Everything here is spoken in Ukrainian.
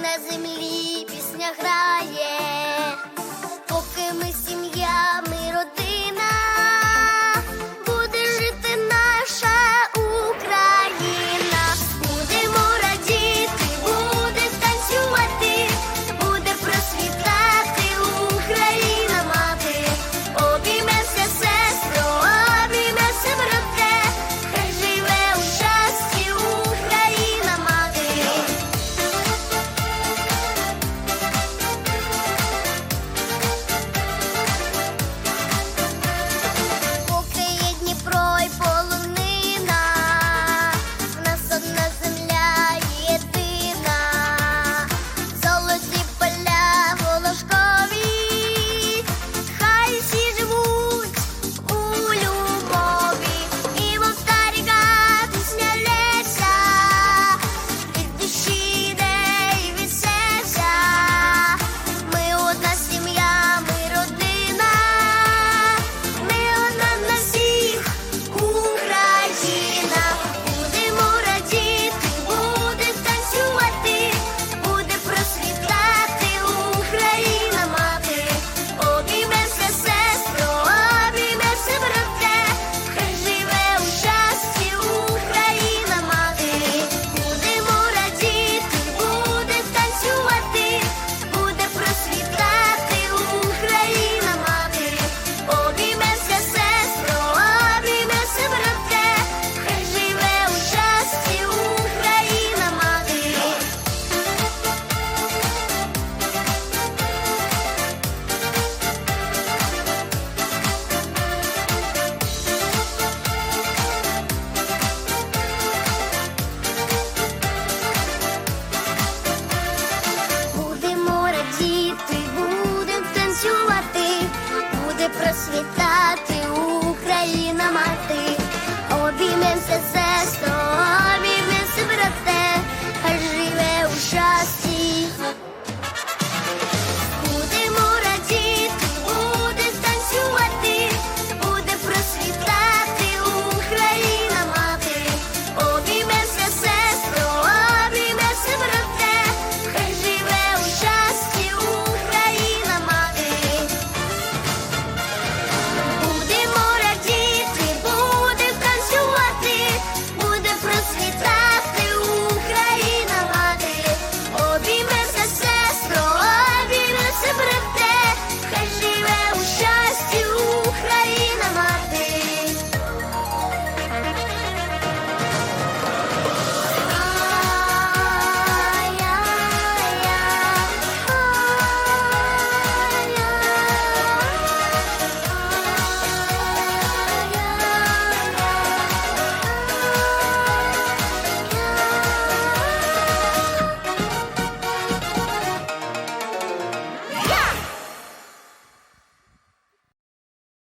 magazine. процвітати Україна мати, обіймемося сестро.